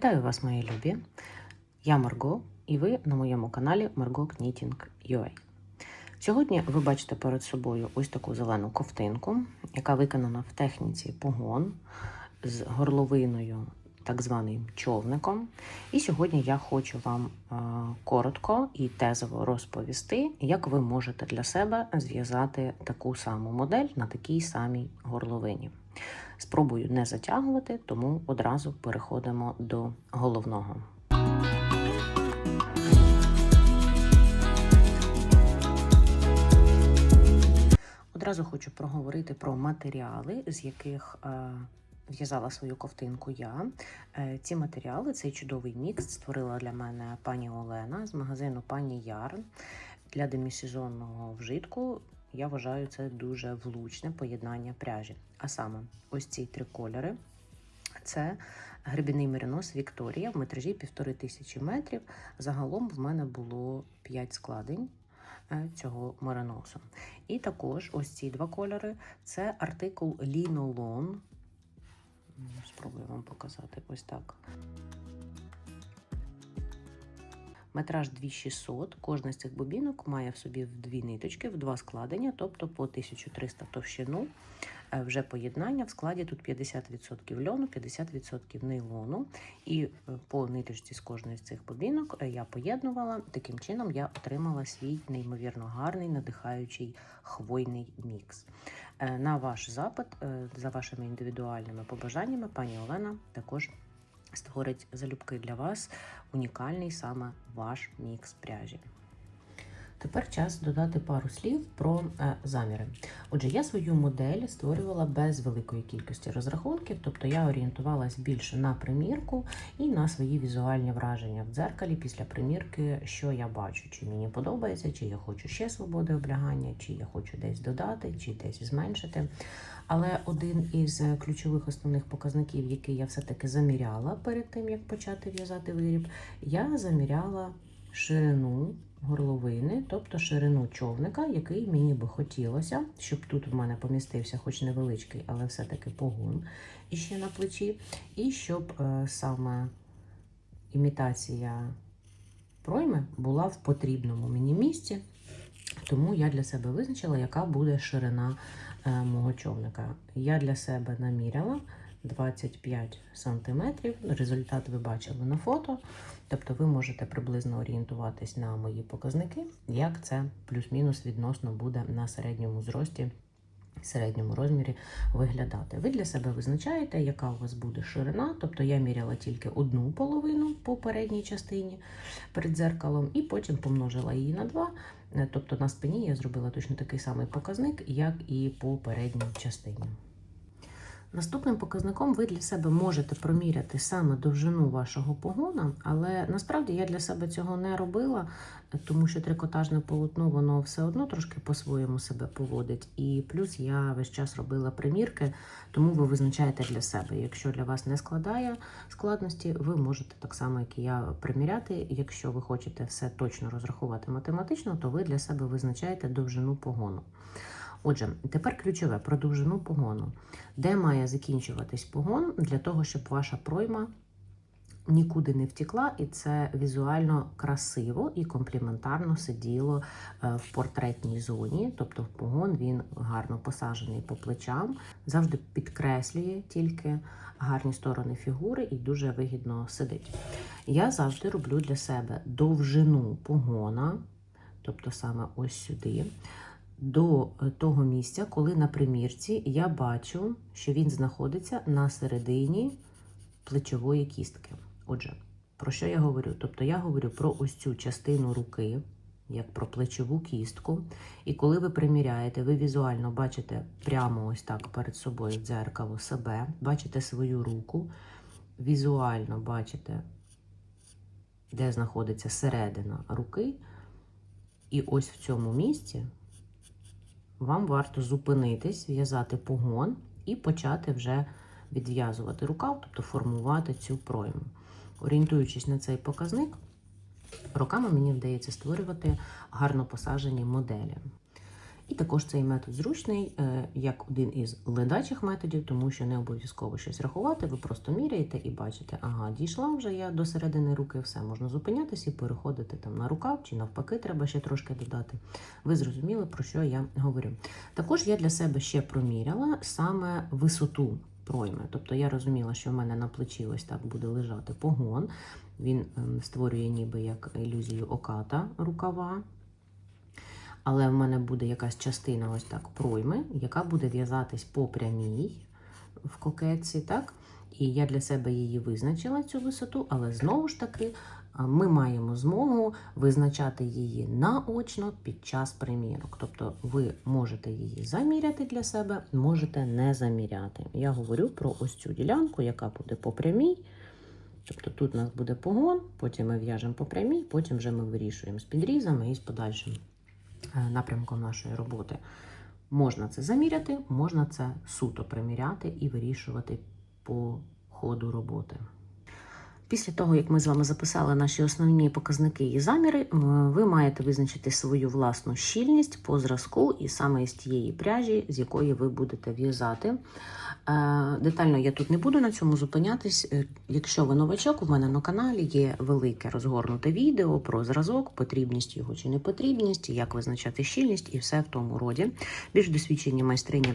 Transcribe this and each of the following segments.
Вітаю вас, мої любі! Я Марго, і ви на моєму каналі Margo Knitting UA. Сьогодні ви бачите перед собою ось таку зелену ковтинку, яка виконана в техніці погон з горловиною, так званим човником. І сьогодні я хочу вам е, коротко і тезово розповісти, як ви можете для себе зв'язати таку саму модель на такій самій горловині. Спробую не затягувати, тому одразу переходимо до головного. Одразу хочу проговорити про матеріали, з яких е, в'язала свою ковтинку я. Е, ці матеріали, цей чудовий мікс створила для мене пані Олена з магазину Пані Ярн для демісезонного вжитку. Я вважаю це дуже влучне поєднання пряжі. А саме, ось ці три кольори. Це гребінний меринос Вікторія в метражі 1500 метрів. Загалом в мене було 5 складень е, цього мериносу. І також ось ці два кольори це артикул Лінолон. Спробую вам показати ось так. Метраж 2600. Кожна з цих бобінок має в собі в дві ниточки, в два складення, тобто по 1300 товщину. Е, Вже поєднання в складі тут 50% льону, 50% нейлону. І е, по ниточці з кожної з цих бобінок е, я поєднувала. Таким чином я отримала свій неймовірно гарний, надихаючий хвойний мікс. На ваш запит, за вашими індивідуальними побажаннями, пані Олена також створить залюбки для вас унікальний саме ваш мікс пряжі. Тепер час додати пару слів про е, заміри. Отже, я свою модель створювала без великої кількості розрахунків, тобто я орієнтувалась більше на примірку і на свої візуальні враження в дзеркалі після примірки, що я бачу, чи мені подобається, чи я хочу ще свободи облягання, чи я хочу десь додати, чи десь зменшити. Але один із ключових основних показників, який я все-таки заміряла перед тим, як почати в'язати виріб, я заміряла ширину горловини, тобто ширину човника, який мені би хотілося, щоб тут в мене помістився, хоч невеличкий, але все-таки погон іще на плечі, і щоб е, саме імітація пройми була в потрібному мені місці. Тому я для себе визначила, яка буде ширина е, мого човника. Я для себе наміряла 25 см. Результат ви бачили на фото. Тобто ви можете приблизно орієнтуватись на мої показники, як це плюс-мінус відносно буде на середньому зрості, середньому розмірі виглядати. Ви для себе визначаєте, яка у вас буде ширина. Тобто я міряла тільки одну половину по передній частині перед дзеркалом, і потім помножила її на 2. Тобто на спині я зробила точно такий самий показник, як і по передній частині. Наступним показником ви для себе можете проміряти саме довжину вашого погона, але насправді я для себе цього не робила, тому що трикотажне полотно воно все одно трошки по-своєму себе поводить. І плюс я весь час робила примірки, тому ви визначаєте для себе. Якщо для вас не складає складності, ви можете так само, як і я, приміряти. Якщо ви хочете все точно розрахувати математично, то ви для себе визначаєте довжину погону. Отже, тепер ключове про довжину погону. Де має закінчуватись погон для того, щоб ваша пройма нікуди не втекла, і це візуально красиво і компліментарно сиділо е, в портретній зоні. Тобто, в погон він гарно посаджений по плечам, завжди підкреслює тільки гарні сторони фігури і дуже вигідно сидить. Я завжди роблю для себе довжину погона, тобто саме ось сюди до е, того місця, коли на примірці я бачу, що він знаходиться на середині плечової кістки. Отже, про що я говорю? Тобто я говорю про ось цю частину руки, як про плечову кістку. І коли ви приміряєте, ви візуально бачите прямо ось так перед собою в дзеркало себе, бачите свою руку, візуально бачите, де знаходиться середина руки. І ось в цьому місці вам варто зупинитись, в'язати погон і почати вже відв'язувати рукав, тобто формувати цю пройму. Орієнтуючись на цей показник, руками мені вдається створювати гарно посажені моделі. І також цей метод зручний, е, як один із ледачих методів, тому що не обов'язково щось рахувати, ви просто міряєте і бачите, ага, дійшла вже я до середини руки, все, можна зупинятися і переходити там на рукав, чи навпаки, треба ще трошки додати. Ви зрозуміли, про що я говорю. Також я для себе ще проміряла саме висоту пройми. Тобто я розуміла, що в мене на плечі ось так буде лежати погон. Він ем, створює ніби як ілюзію оката рукава. Але в мене буде якась частина ось так пройми, яка буде в'язатись по прямій в кокетці, так? І я для себе її визначила, цю висоту, але знову ж таки ми маємо змогу визначати її наочно під час примірок. Тобто ви можете її заміряти для себе, можете не заміряти. Я говорю про ось цю ділянку, яка буде по прямій. Тобто тут у нас буде погон, потім ми в'яжемо по прямій, потім вже ми вирішуємо з підрізами і з подальшим напрямком нашої роботи. Можна це заміряти, можна це суто приміряти і вирішувати по ходу роботи. Після того, як ми з вами записали наші основні показники і заміри, ви маєте визначити свою власну щільність по зразку і саме з тієї пряжі, з якої ви будете в'язати. Е, Детально я тут не буду на цьому зупинятись. Е, Якщо ви новачок, у мене на каналі є велике розгорнуте відео про зразок, потрібність його чи непотрібність, як визначати щільність і все в тому роді. Більш досвідчені майстрині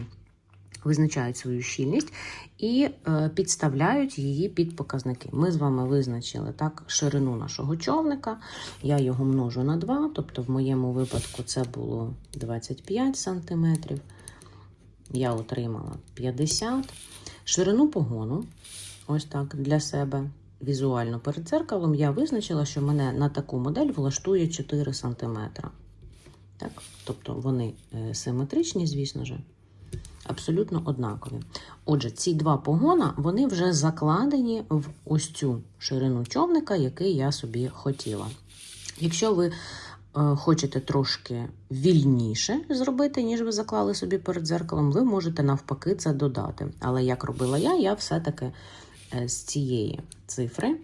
визначають свою щільність і е, підставляють її під показники. Ми з вами визначили так ширину нашого човника. Я його множу на 2, тобто в моєму випадку це було 25 см. Я отримала 50 Ширину погону, ось так, для себе. Візуально перед дзеркалом я визначила, що мене на таку модель влаштує 4 см. Тобто вони е, симетричні, звісно ж, абсолютно однакові. Отже, ці два погона вони вже закладені в ось цю ширину човника, який я собі хотіла. Якщо ви е, хочете трошки вільніше зробити, ніж ви заклали собі перед дзеркалом, ви можете навпаки це додати. Але як робила я, я все-таки е, з цієї цифри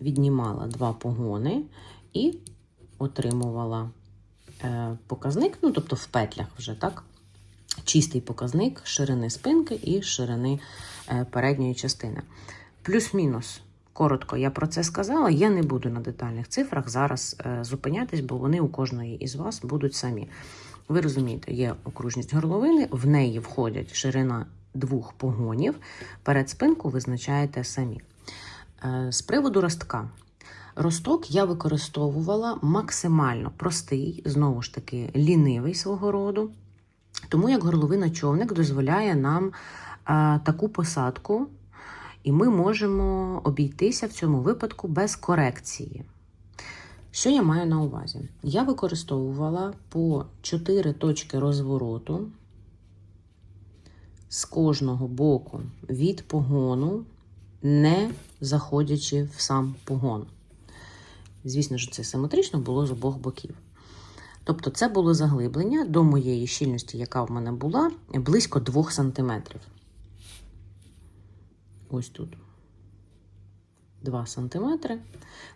віднімала два погони і отримувала е, показник, ну тобто в петлях вже так. Чистий показник ширини спинки і ширини е, передньої частини. Плюс-мінус. Коротко я про це сказала. Я не буду на детальних цифрах зараз е, зупинятись, бо вони у кожної із вас будуть самі. Ви розумієте, є окружність горловини, в неї входять ширина двох погонів. Перед спинку визначаєте самі. Е, З приводу ростка. Росток я використовувала максимально простий, знову ж таки, лінивий свого роду. Тому як горловина човник дозволяє нам а, таку посадку, і ми можемо обійтися в цьому випадку без корекції. Що я маю на увазі? Я використовувала по 4 точки розвороту з кожного боку від погону, не заходячи в сам погон. Звісно ж, це симетрично було з обох боків. Тобто це було заглиблення до моєї щільності, яка в мене була, близько 2 см. Ось тут 2 см.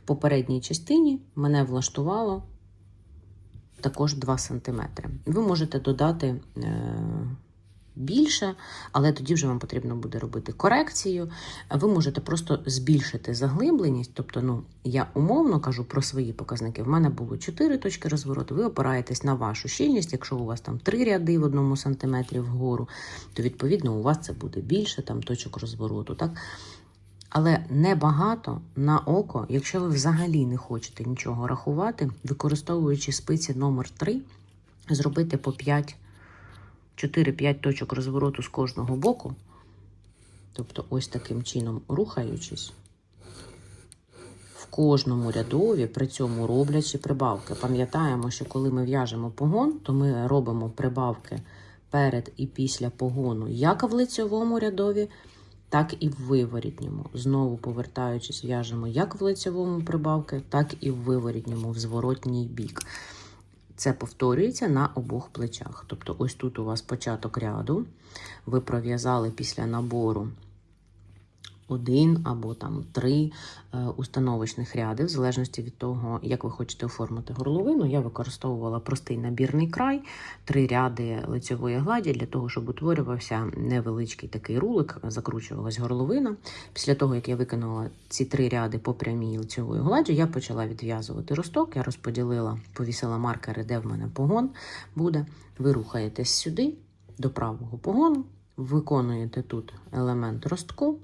По передній частині мене влаштувало також 2 см. Ви можете додати е, більше, але тоді вже вам потрібно буде робити корекцію. Ви можете просто збільшити заглибленість, тобто, ну, я умовно кажу про свої показники. В мене було 4 точки розвороту, ви опираєтесь на вашу щільність. Якщо у вас там 3 ряди в одному сантиметрі вгору, то відповідно у вас це буде більше там точок розвороту. так? Але небагато на око, якщо ви взагалі не хочете нічого рахувати, використовуючи спиці номер 3 зробити по 5 4-5 точок розвороту з кожного боку, тобто ось таким чином рухаючись, в кожному рядові, при цьому роблячи прибавки. Пам'ятаємо, що коли ми в'яжемо погон, то ми робимо прибавки перед і після погону як в лицьовому рядові, так і в виворітньому. Знову повертаючись, в'яжемо як в лицьовому прибавки, так і в виворітньому, в зворотній бік. Це повторюється на обох плечах. Тобто, ось тут у вас початок ряду, ви пров'язали після набору один або там три е, установочних ряди, в залежності від того, як ви хочете оформити горловину. Я використовувала простий набірний край, три ряди лицьової гладі для того, щоб утворювався невеличкий такий рулик, закручувалась горловина. Після того, як я виконала ці три ряди по прямій лицьової гладі, я почала відв'язувати росток. Я розподілила, повісила маркери, де в мене погон буде. Ви рухаєтесь сюди, до правого погону, виконуєте тут елемент ростку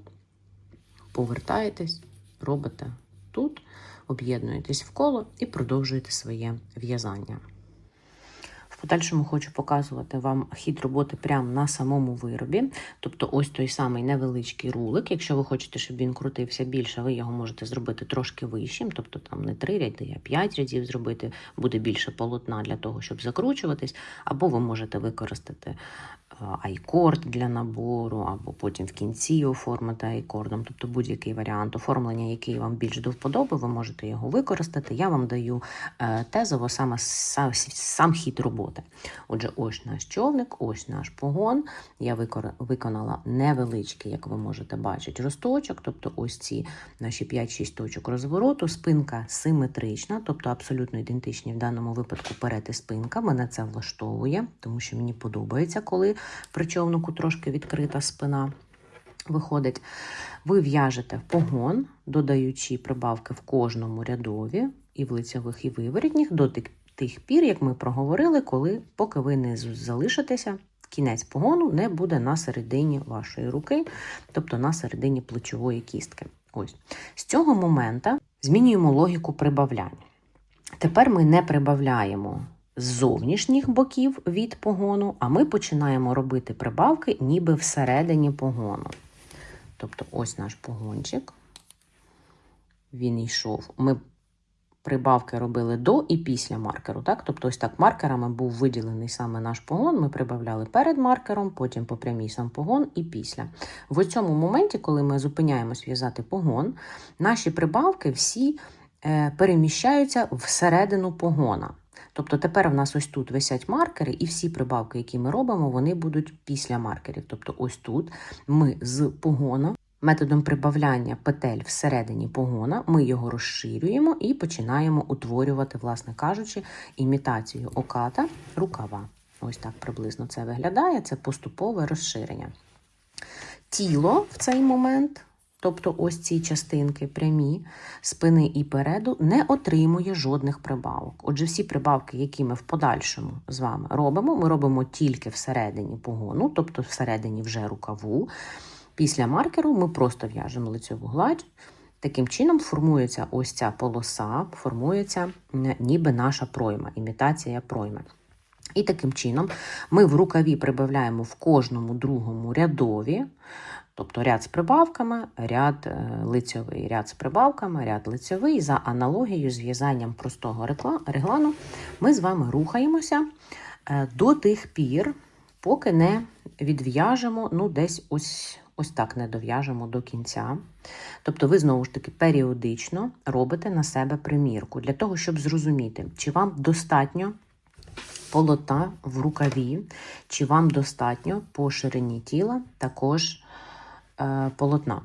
повертаєтесь, робите тут, об'єднуєтесь в коло і продовжуєте своє в'язання. В подальшому хочу показувати вам хід роботи прямо на самому виробі. Тобто ось той самий невеличкий рулик. Якщо ви хочете, щоб він крутився більше, ви його можете зробити трошки вищим, тобто там не 3 ряди, а 5 рядів зробити, буде більше полотна для того, щоб закручуватись, або ви можете використати айкорд для набору, або потім в кінці оформити айкордом, тобто будь-який варіант оформлення, який вам більш до вподоби, ви можете його використати. Я вам даю е, тезово саме сам, сам хід роботи. Отже, ось наш човник, ось наш погон. Я виконала невеличкий, як ви можете бачити, росточок, тобто ось ці наші 5-6 точок розвороту, спинка симетрична, тобто абсолютно ідентичні в даному випадку перед і спинка. Мене це влаштовує, тому що мені подобається, коли при човнику трошки відкрита спина. Виходить, ви в'яжете в погон, додаючи прибавки в кожному рядові, і в лицевих, і виворітніх, до тих, пір, як ми проговорили, коли, поки ви не залишитеся, кінець погону не буде на середині вашої руки, тобто на середині плечової кістки. Ось. З цього моменту змінюємо логіку прибавляння. Тепер ми не прибавляємо з зовнішніх боків від погону, а ми починаємо робити прибавки ніби всередині погону. Тобто ось наш погончик. Він йшов. Ми прибавки робили до і після маркеру. Так? Тобто, ось так маркерами був виділений саме наш погон. Ми прибавляли перед маркером, потім по прямій сам погон і після. В цьому моменті, коли ми зупиняємось в'язати погон, наші прибавки всі е, переміщаються всередину погона. Тобто тепер в нас ось тут висять маркери, і всі прибавки, які ми робимо, вони будуть після маркерів. Тобто, ось тут ми з погона методом прибавляння петель всередині погона, ми його розширюємо і починаємо утворювати, власне кажучи, імітацію оката рукава. Ось так приблизно це виглядає. Це поступове розширення. Тіло в цей момент. Тобто ось ці частинки прямі спини і переду не отримує жодних прибавок. Отже, всі прибавки, які ми в подальшому з вами робимо, ми робимо тільки всередині погону, тобто всередині вже рукаву. Після маркеру ми просто в'яжемо лицьову гладь. Таким чином формується ось ця полоса, формується ніби наша пройма, імітація пройми. І таким чином ми в рукаві прибавляємо в кожному другому рядові, тобто ряд з прибавками, ряд е, лицьовий, ряд з прибавками, ряд лицьовий. За аналогією з в'язанням простого реглану ми з вами рухаємося е, до тих пір, поки не відв'яжемо, ну, десь ось, ось так не дов'яжемо до кінця. Тобто ви знову ж таки періодично робите на себе примірку для того, щоб зрозуміти, чи вам достатньо полота в рукаві, чи вам достатньо по ширині тіла також полотна.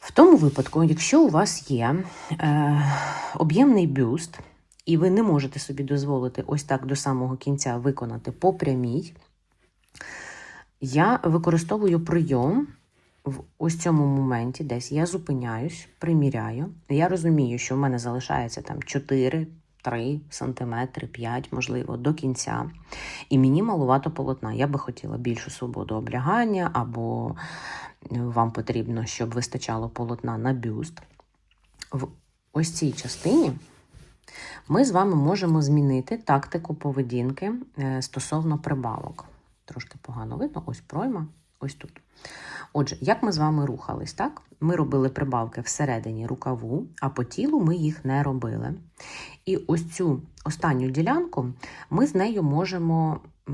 В тому випадку, якщо у вас є е, об'ємний бюст, і ви не можете собі дозволити ось так до самого кінця виконати по прямій, я використовую прийом в ось цьому моменті, десь я зупиняюсь, приміряю. Я розумію, що в мене залишається там 4, 3 сантиметри, 5, можливо, до кінця. І мені малувато полотна. Я би хотіла більшу свободу облягання, або вам потрібно, щоб вистачало полотна на бюст. В ось цій частині ми з вами можемо змінити тактику поведінки е, стосовно прибавок. Трошки погано видно, ось пройма, ось тут. Отже, як ми з вами рухались, так? Ми робили прибавки всередині рукаву, а по тілу ми їх не робили. І ось цю останню ділянку ми з нею можемо е,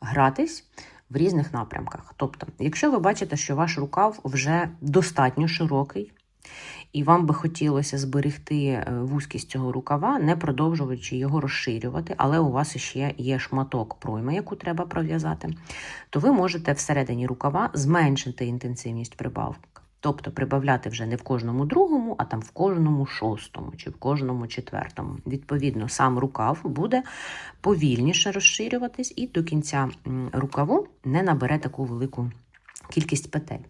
гратись в різних напрямках. Тобто, якщо ви бачите, що ваш рукав вже достатньо широкий, і вам би хотілося зберегти е, вузькість цього рукава, не продовжуючи його розширювати, але у вас ще є шматок пройми, яку треба пров'язати, то ви можете всередині рукава зменшити інтенсивність прибавки. Тобто прибавляти вже не в кожному другому, а там в кожному шостому чи в кожному четвертому. Відповідно, сам рукав буде повільніше розширюватись і до кінця рукаву не набере таку велику кількість петель.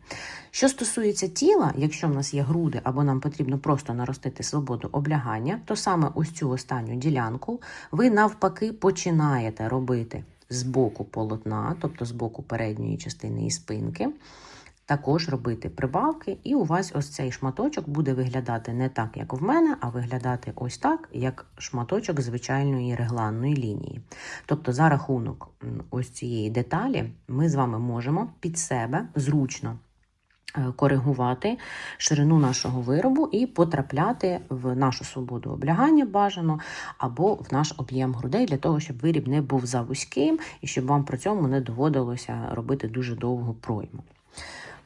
Що стосується тіла, якщо в нас є груди або нам потрібно просто наростити свободу облягання, то саме ось цю останню ділянку ви навпаки починаєте робити з боку полотна, тобто з боку передньої частини і спинки. Також робити прибавки, і у вас ось цей шматочок буде виглядати не так, як в мене, а виглядати ось так, як шматочок звичайної регланної лінії. Тобто, за рахунок ось цієї деталі, ми з вами можемо під себе зручно е, коригувати ширину нашого виробу і потрапляти в нашу свободу облягання бажано або в наш об'єм грудей для того, щоб виріб не був завузьким і щоб вам при цьому не доводилося робити дуже довгу пройму.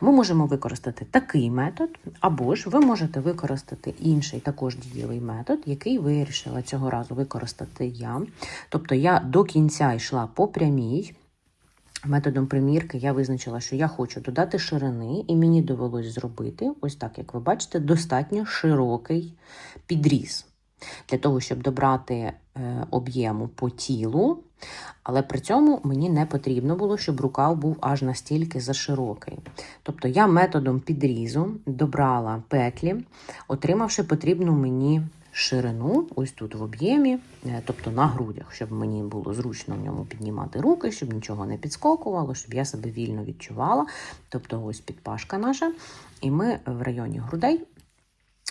Ми можемо використати такий метод, або ж ви можете використати інший також дієвий метод, який вирішила цього разу використати я. Тобто я до кінця йшла по прямій. Методом примірки я визначила, що я хочу додати ширини, і мені довелось зробити, ось так, як ви бачите, достатньо широкий підріз для того, щоб добрати е, об'єму по тілу, але при цьому мені не потрібно було, щоб рукав був аж настільки заширокий. Тобто я методом підрізу добрала петлі, отримавши потрібну мені ширину, ось тут в об'ємі, е, тобто на грудях, щоб мені було зручно в ньому піднімати руки, щоб нічого не підскокувало, щоб я себе вільно відчувала. Тобто ось підпашка наша. І ми в районі грудей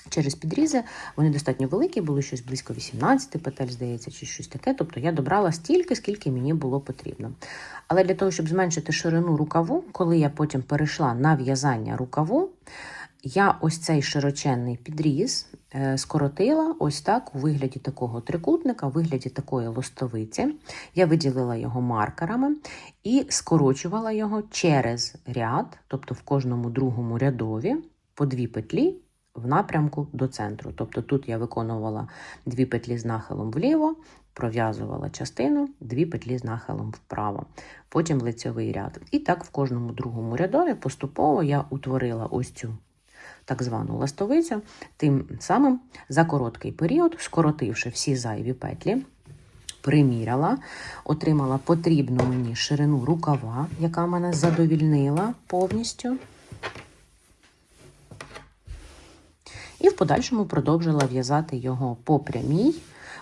через підрізи, вони достатньо великі, були щось близько 18 петель, здається, чи щось таке. Тобто я добрала стільки, скільки мені було потрібно. Але для того, щоб зменшити ширину рукаву, коли я потім перейшла на в'язання рукаву, я ось цей широченний підріз е, скоротила ось так у вигляді такого трикутника, у вигляді такої лостовиці. Я виділила його маркерами і скорочувала його через ряд, тобто в кожному другому рядові по дві петлі в напрямку до центру. Тобто тут я виконувала дві петлі з нахилом вліво, пров'язувала частину, дві петлі з нахилом вправо, потім лицьовий ряд. І так в кожному другому рядові поступово я утворила ось цю так звану ластовицю, тим самим за короткий період, скоротивши всі зайві петлі. Приміряла, отримала потрібну мені ширину рукава, яка мене задовільнила повністю. І в подальшому продовжила в'язати його по прямій.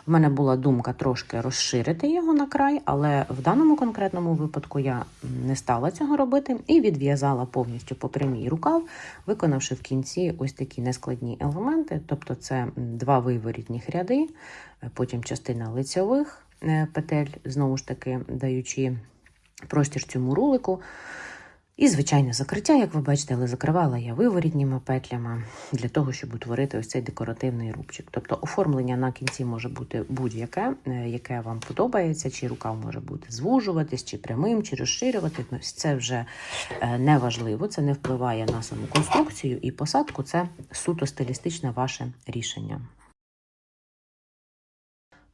В мене була думка трошки розширити його на край, але в даному конкретному випадку я не стала цього робити і відв'язала повністю по прямій рукав, виконавши в кінці ось такі нескладні елементи, тобто це два виворітніх ряди, потім частина лицьових е, петель, знову ж таки даючи простір цьому рулику. І звичайне закриття, як ви бачите, але закривала я виворітніми петлями для того, щоб утворити ось цей декоративний рубчик. Тобто оформлення на кінці може бути будь-яке, е, яке вам подобається, чи рукав може бути звужуватись, чи прямим, чи розширювати. Це вже е, не важливо, це не впливає на саму конструкцію і посадку. Це суто стилістичне ваше рішення.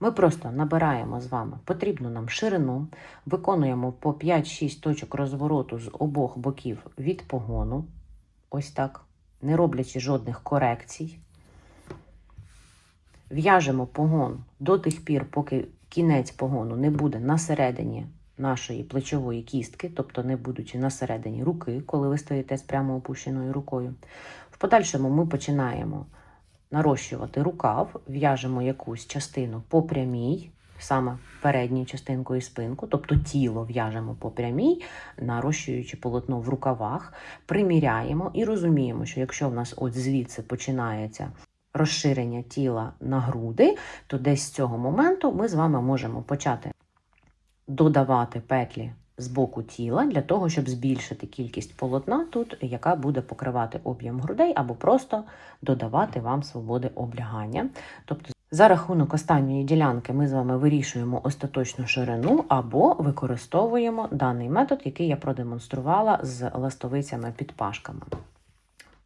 Ми просто набираємо з вами потрібну нам ширину, виконуємо по 5-6 точок розвороту з обох боків від погону, ось так, не роблячи жодних корекцій. В'яжемо погон до тих пір, поки кінець погону не буде на середині нашої плечової кістки, тобто не будучи на середині руки, коли ви стоїте з прямо опущеною рукою. В подальшому ми починаємо нарощувати рукав, в'яжемо якусь частину по прямій, саме передню частинку і спинку, тобто тіло в'яжемо по прямій, нарощуючи полотно в рукавах, приміряємо і розуміємо, що якщо в нас от звідси починається розширення тіла на груди, то десь з цього моменту ми з вами можемо почати додавати петлі з боку тіла для того, щоб збільшити кількість полотна тут, яка буде покривати об'єм грудей, або просто додавати вам свободи облягання. Тобто, за рахунок останньої ділянки ми з вами вирішуємо остаточну ширину або використовуємо даний метод, який я продемонструвала з ластовицями підпашками.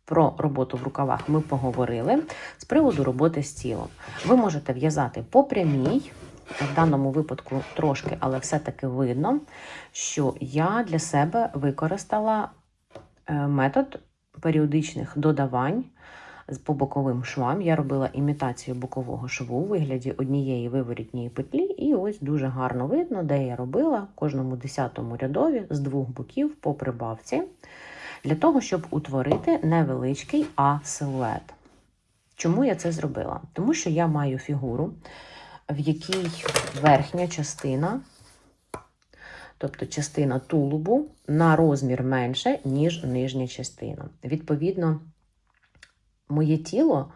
Про роботу в рукавах ми поговорили. З приводу роботи з тілом. Ви можете в'язати по прямій, в даному випадку трошки, але все-таки видно, що я для себе використала е, метод періодичних додавань по боковим швам. Я робила імітацію бокового шву у вигляді однієї виворітньої петлі, і ось дуже гарно видно, де я робила в кожному десятому рядові з двох боків по прибавці, для того, щоб утворити невеличкий А-силует. Чому я це зробила? Тому що я маю фігуру, в якій верхня частина, тобто частина тулубу, на розмір менше, ніж нижня частина. Відповідно, моє тіло,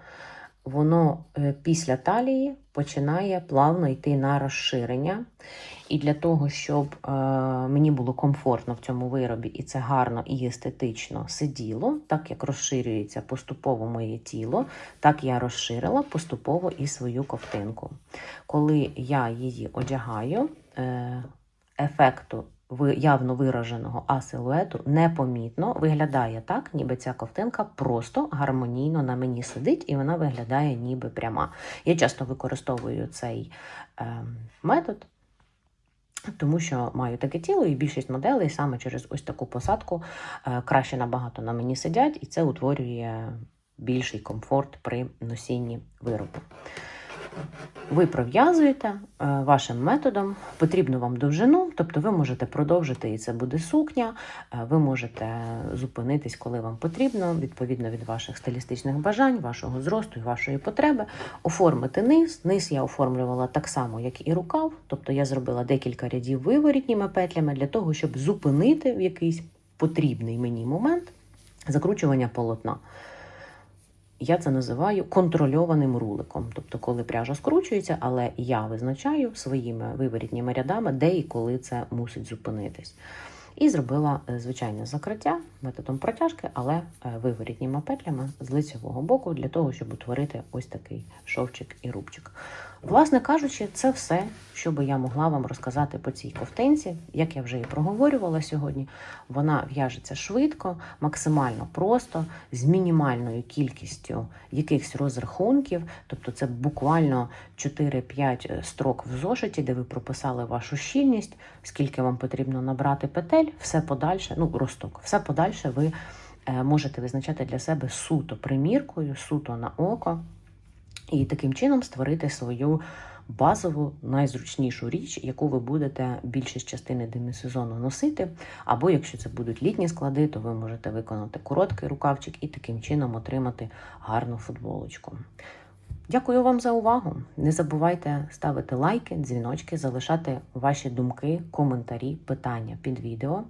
воно е, після талії починає плавно йти на розширення. І для того, щоб е, мені було комфортно в цьому виробі, і це гарно і естетично сиділо, так як розширюється поступово моє тіло, так я розширила поступово і свою ковтинку. Коли я її одягаю, е, ефекту явно вираженого А-силуету непомітно виглядає так, ніби ця ковтинка просто гармонійно на мені сидить і вона виглядає ніби пряма. Я часто використовую цей е, метод. Тому що маю таке тіло, і більшість моделей саме через ось таку посадку е, краще набагато на мені сидять, і це утворює більший комфорт при носінні виробу. Ви пров'язуєте е, вашим методом, потрібну вам довжину, тобто ви можете продовжити, і це буде сукня. Е, Ви можете зупинитись, коли вам потрібно, відповідно від ваших стилістичних бажань, вашого зросту і вашої потреби. Оформити низ. Низ я оформлювала так само, як і рукав, тобто я зробила декілька рядів виворітніми петлями для того, щоб зупинити в якийсь потрібний мені момент закручування полотна. Я це називаю контрольованим руликом. Тобто, коли пряжа скручується, але я визначаю своїми виворітніми рядами, де і коли це мусить зупинитись. І зробила е, звичайне закриття методом протяжки, але е, виворітніми петлями з лицевого боку для того, щоб утворити ось такий шовчик і рубчик. Власне кажучи, це все, що би я могла вам розказати по цій ковтинці. Як я вже і проговорювала ссьогодні, вона в'яжеться швидко, максимально просто, з мінімальною кількістю якихось розрахунків. Тобто це буквально 4-5 строк в зошиті, де ви прописали вашу щільність, скільки вам потрібно набрати петель, все подальше, ну, росток, все подальше ви е, можете визначати для себе суто приміркою, суто на око, і таким чином створити свою базову, найзручнішу річ, яку ви будете більшість частини демісезону носити. Або якщо це будуть літні склади, то ви можете виконати короткий рукавчик і таким чином отримати гарну футболочку. Дякую вам за увагу. Не забувайте ставити лайки, дзвіночки, залишати ваші думки, коментарі, питання під відео.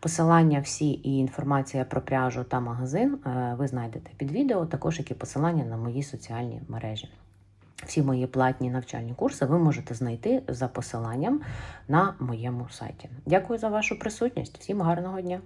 Посилання всі і інформація про пряжу та магазин е, ви знайдете під відео, також як і посилання на мої соціальні мережі. Всі мої платні навчальні курси ви можете знайти за посиланням на моєму сайті. Дякую за вашу присутність. Всім гарного дня!